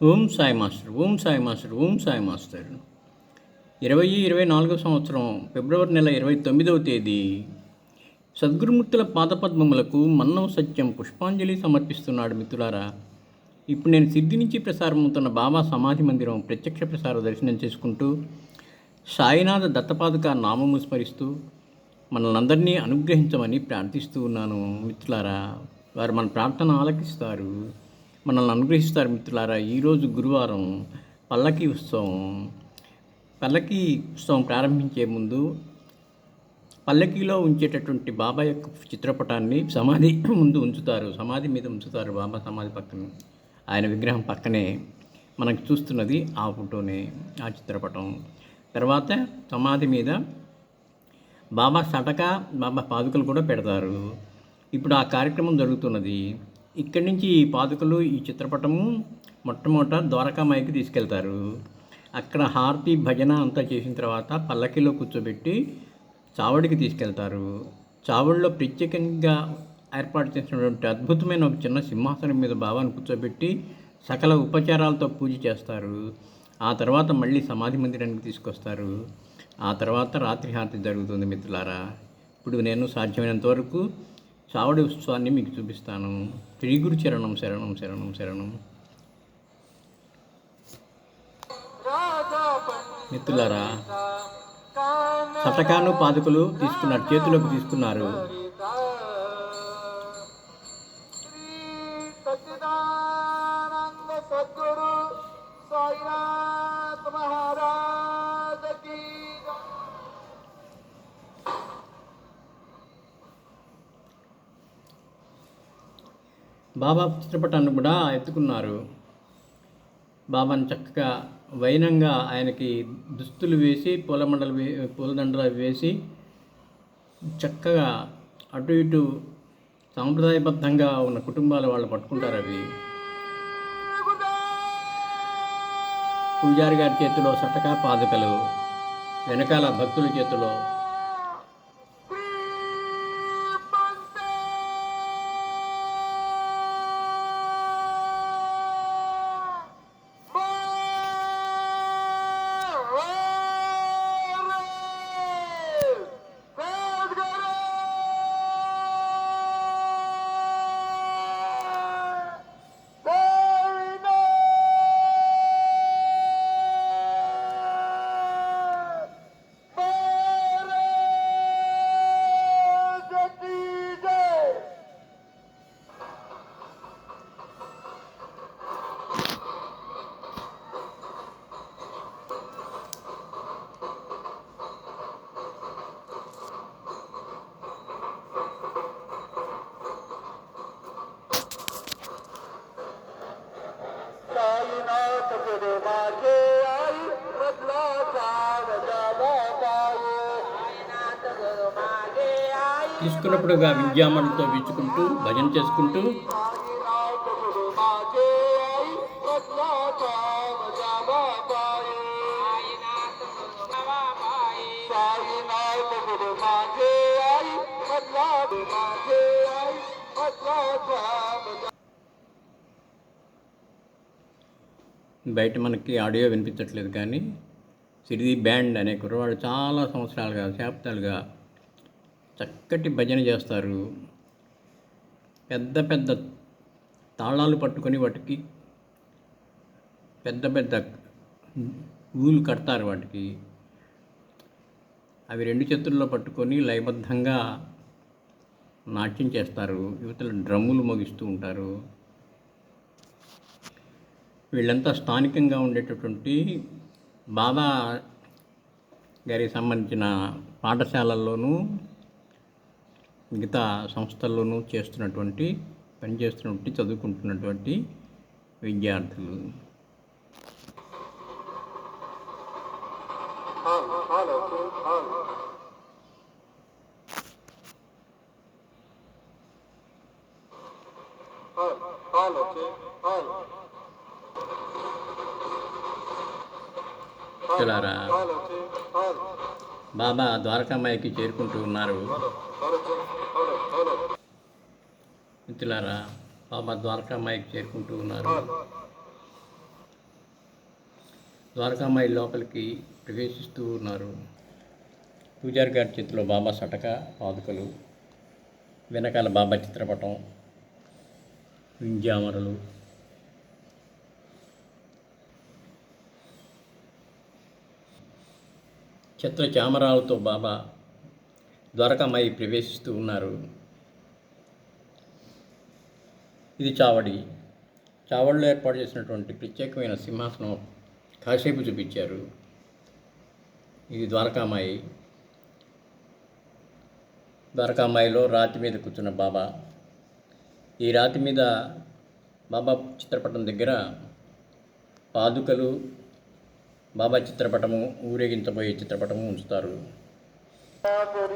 ఓం Sai master ఓం Sai master ఓం Sai master. ఇరవై ఇరవై నాలుగో సంవత్సరం ఫిబ్రవరి నెల ఇరవై తొమ్మిదవ తేదీ. సద్గురుమూర్తుల పాదపద్మములకు మన్నం సత్యం పుష్పాంజలి సమర్పిస్తున్నాడు మిత్రులారా. ఇప్పుడు నేను సిద్ధి నుంచి ప్రసారమవుతున్న బాబా సమాధి మందిరం ప్రత్యక్ష ప్రసార దర్శనం చేసుకుంటూ సాయినాథ దత్తపాదుక నామము స్మరిస్తూ మనల్ని అందరినీ అనుగ్రహించమని ప్రార్థిస్తూ ఉన్నాను మిత్రులారా. వారు మన ప్రార్థన ఆలకిస్తారు మనల్ని అనుగ్రహిస్తారు మిత్రులారా. ఈరోజు గురువారం పల్లకి ఉత్సవం. పల్లకి ఉత్సవం ప్రారంభించే ముందు పల్లకీలో ఉంచేటటువంటి బాబా యొక్క చిత్రపటాన్ని సమాధి ముందు ఉంచుతారు. సమాధి మీద ఉంచుతారు బాబా సమాధి పక్కన. ఆయన విగ్రహం పక్కనే మనకు చూస్తున్నది ఆ ఫోటోనే ఆ చిత్రపటం. తర్వాత సమాధి మీద బాబా సటక బాబా పాదుకలు కూడా పెడతారు. ఇప్పుడు ఆ కార్యక్రమం జరుగుతున్నది. ఇక్కడి నుంచి ఈ పాదుకలు ఈ చిత్రపటము మొట్టమొదట ద్వారకామాయికి తీసుకెళ్తారు. అక్కడ హారతి భజన అంతా చేసిన తర్వాత పల్లకిలో కూర్చోబెట్టి చావడికి తీసుకెళ్తారు. చావడిలో ప్రత్యేకంగా ఏర్పాటు చేసినటువంటి అద్భుతమైన ఒక చిన్న సింహాసనం మీద భావాన్ని కూర్చోబెట్టి సకల ఉపచారాలతో పూజ చేస్తారు. ఆ తర్వాత మళ్ళీ సమాధి మందిరానికి తీసుకొస్తారు. ఆ తర్వాత రాత్రి హారతి జరుగుతుంది మిత్రులారా. ఇప్పుడు నేను సాధ్యమైనంత వరకు చావడి ఉత్సవాన్ని మీకు చూపిస్తాను. త్రిగురు గురు చరణం శరణం శరణం శరణం. మిత్రులారా శతకాను పాదుకలు తీసుకున్నారు చేతిలోకి తీసుకున్నారు. సద్గురు సాయినాథ్ మహారాజ్. బాబా చిత్రపటాన్ని కూడా ఎత్తుకున్నారు. బాబాను చక్కగా వైనంగా ఆయనకి దుస్తులు వేసి పూలమండలు వే పూలదండలు వేసి చక్కగా అటు ఇటు సాంప్రదాయబద్ధంగా ఉన్న కుటుంబాల వాళ్ళు పట్టుకుంటారు అవి. పూజారి గారి చేతిలో సటకా పాదుకలు వెనకాల భక్తుల చేతిలో साईनाथ गुरु माझे आई बदला सावधान पाये साईनाथ गुरु माझे आई తీసుకున్నప్పుడుగా విద్యామణితో విచ్చుకుంటూ భజన చేసుకుంటూ బయట మనకి ఆడియో వినిపించట్లేదు కానీ సిరిది బ్యాండ్ అనే కుర్రవాళ్ళు చాలా సంవత్సరాలుగా శాబ్దాలుగా చక్కటి భజన చేస్తారు. పెద్ద పెద్ద తాళాలు పట్టుకొని వాటికి పెద్ద పెద్ద ఊలు కడతారు వాటికి. అవి రెండు చేతుల్లో పట్టుకొని లయబద్ధంగా నాట్యం చేస్తారు. యువతలు డ్రమ్ములు మోగిస్తూ ఉంటారు. వీళ్ళంతా స్థానికంగా ఉండేటటువంటి బాబా గారికి సంబంధించిన పాఠశాలల్లోనూ మిగతా సంస్థల్లోనూ చేస్తున్నటువంటి పనిచేస్తున్నటువంటి చదువుకుంటున్నటువంటి విద్యార్థులు. పిల్లరా బాబా ద్వారకామాయికి చేరుకుంటూ ఉన్నారు. మిత్రులారా బాబా ద్వారకామాయికి చేరుకుంటూ ఉన్నారు. ద్వారకామాయి లోపలికి ప్రవేశిస్తూ ఉన్నారు. పూజారి గారి చేతిలో బాబా సటక పాదుకలు వెనకాల బాబా చిత్రపటం వింజామరలు చిత్ర చామరాలతో బాబా ద్వారకామాయి ప్రవేశిస్తూ ఉన్నారు. ఇది చావడి. చావడిలో ఏర్పాటు చేసినటువంటి ప్రత్యేకమైన సింహాసనం కాసేపు చూపించారు. ఇది ద్వారకామాయి. ద్వారకామాయిలో రాతి మీద కూర్చున్న బాబా. ఈ రాతి మీద బాబా చిత్రపటం దగ్గర పాదుకలు బాబా చిత్రపటము ఊరేగించబోయే చిత్రపటము ఉంచుతారు.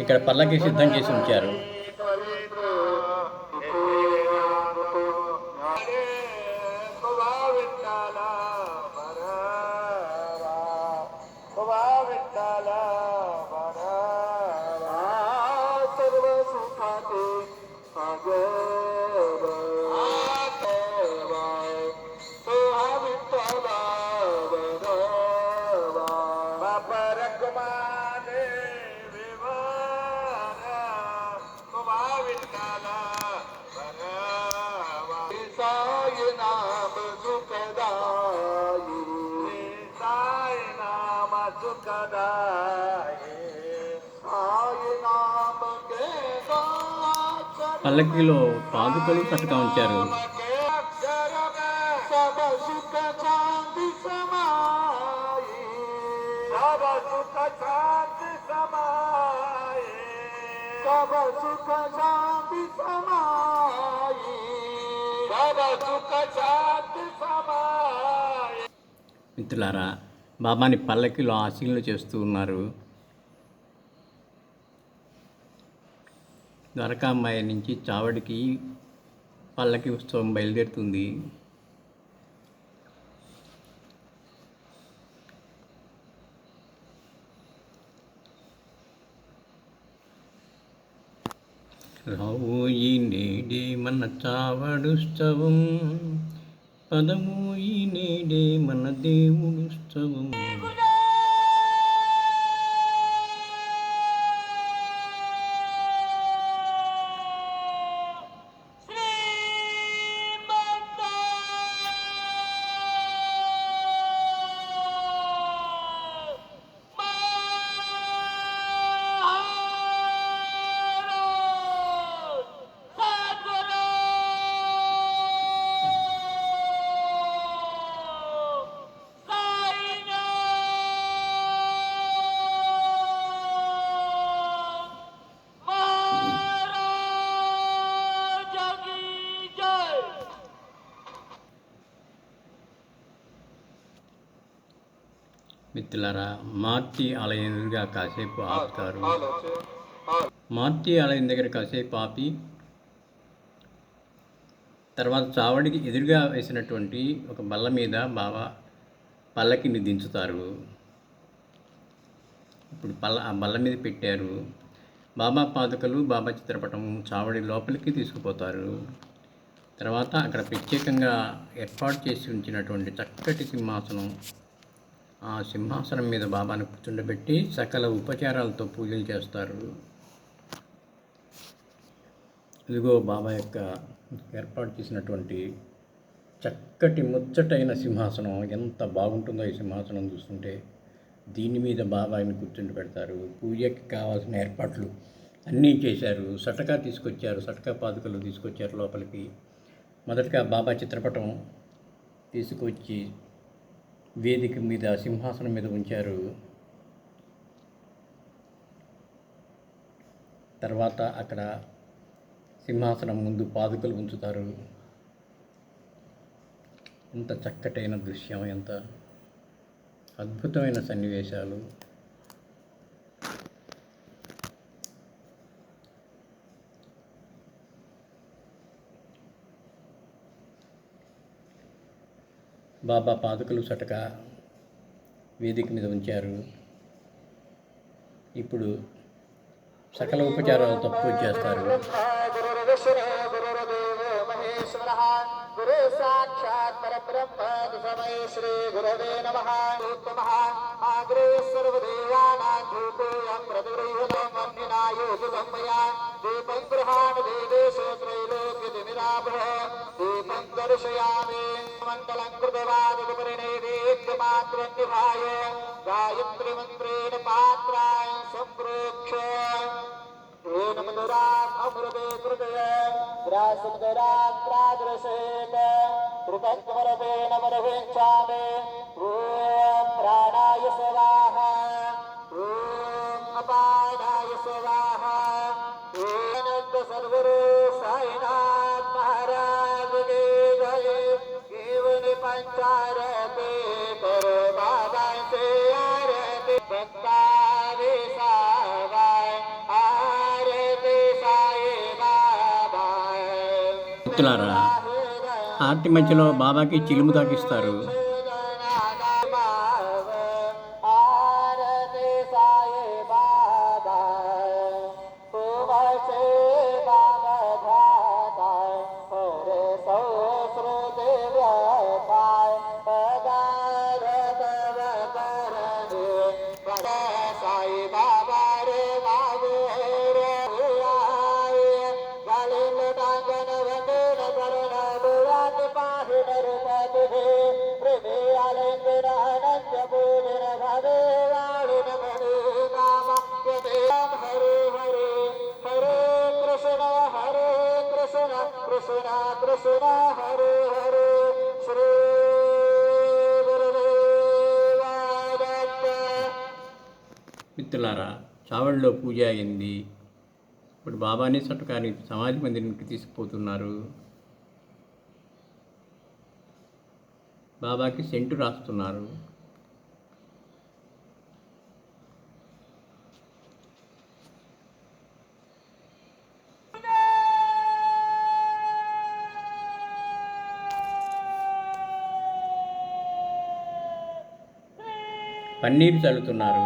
ఇక్కడ పల్లకి సిద్ధం చేసి ఉంచారు. నామ దుఃఖదాయి నామ దుఃఖదాయి పల్లకిలో పాదుకలు కట్టుగా ఉంచారు. సభ సమాయ. మిత్రులారా బాబాని పల్లకిలో ఆశీలు చేస్తూ ఉన్నారు. ద్వారకామాయి నుంచి చావడికి పల్లకి ఉత్సవం బయలుదేరుతుంది. రావోయి నేడే మన చావడుస్తవం. పదమోయి నేడే మన దేవుడుస్తవం. మిత్రులారా మార్చి ఆలయం ఎదురుగా కాసేపు ఆపుతారు. మార్చి ఆలయం దగ్గర కాసేపు ఆపి తర్వాత చావడికి ఎదురుగా వేసినటువంటి ఒక బల్ల మీద బాబా పల్లకిని దించుతారు. ఇప్పుడు పల్ల ఆ బల్ల మీద పెట్టారు. బాబా పాదుకలు బాబా చిత్రపటం చావడి లోపలికి తీసుకుపోతారు. తర్వాత అక్కడ ప్రత్యేకంగా ఏర్పాటు చేసి ఉంచినటువంటి చక్కటి సింహాసనం ఆ సింహాసనం మీద బాబాను కూర్చుండబెట్టి సకల ఉపచారాలతో పూజలు చేస్తారు. ఇదిగో బాబా యొక్క ఏర్పాటు చేసినటువంటి చక్కటి ముచ్చటైన సింహాసనం. ఎంత బాగుంటుందో ఈ సింహాసనం చూస్తుంటే. దీని మీద బాబాయిని కూర్చుండి పెడతారు. పూజకి కావాల్సిన ఏర్పాట్లు అన్నీ చేశారు. సటకా తీసుకొచ్చారు. సటకా పాదుకలు తీసుకొచ్చారు లోపలికి. మొదటగా బాబా చిత్రపటం తీసుకొచ్చి వేదిక మీద సింహాసనం మీద ఉంచారు. తర్వాత అక్కడ సింహాసనం ముందు పాదుకలు ఉంచుతారు. ఎంత చక్కటైన దృశ్యం ఎంత అద్భుతమైన సన్నివేశాలు. బాబా పాదుకలు చటక వేదిక మీద ఉంచారు ఇప్పుడు సకల ఉపచారాలు తప్పు చేస్తారు సాక్షాత్ పరబ్రహ్మ నిజమై శ్రీ గురవే నమ దీపం గృహాణ దర్శయామి మండలం కృతవాదిపరిణైవేద్యమాత్రనిభాయ గాయత్రి మంత్రేణ పాత్రాయ సంప్రోక్ష. ఏనుమదురామృతే కృతయ గ్రాసుమదురాత్రాదృశేత కృతజ్ఞవరవేణ వరవేక్షామి ఓం ప్రాణాయ స్వాహ ఓం అపానాయ స్వాహ ఓం సర్వరూ సాయినా మధ్యలో బాబాకి చిలుము తాకిస్తారు कृष्ण कृष्ण हरे हरे श्री गुरुदेव दत्त మిత్రులారా చావడిలో పూజ అయింది ఇప్పుడు బాబాని సటకాని సమాధి మందిరానికి తీసుకుపోతున్నారు బాబాకి సెంటు రాస్తున్నారు పన్నీరు చల్లుతున్నారు.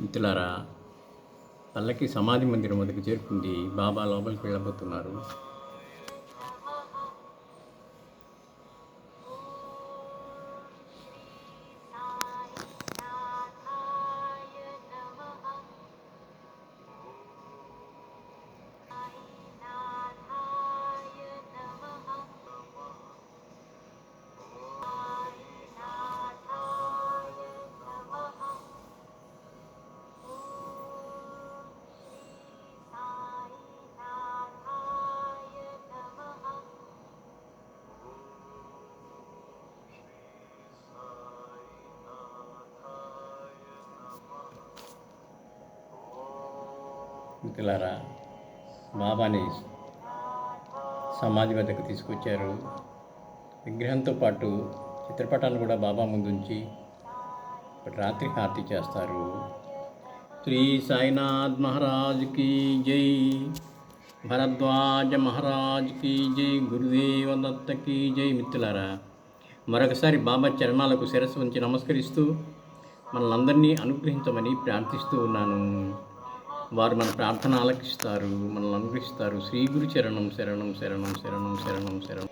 మిత్రులారా పల్లకి సమాధి మందిరం వద్దకు చేరుకుంది బాబా లోపలికి వెళ్ళబోతున్నారు. భక్తులారా బాబాని సమాధి వద్దకు తీసుకొచ్చారు. విగ్రహంతో పాటు చిత్రపటాన్ని కూడా బాబా ముందుంచి ఇప్పుడు రాత్రి హారతి చేస్తారు. శ్రీ సాయినాథ్ మహారాజ్ కీ జై. భరద్వాజ మహారాజ్ కీ జై. గురుదేవ దత్త కీ జై. మిత్రులారా మరొకసారి బాబా చరణాలకు శిరస్సు ఉంచి నమస్కరిస్తూ మనల్ని అనుగ్రహించమని ప్రార్థిస్తూ ఉన్నాను. వారు మన ప్రార్థన ఆలకిస్తారు మనల్ని అనుగ్రహిస్తారు. శ్రీ గురు చరణం శరణం శరణం శరణం శరణం శరణం.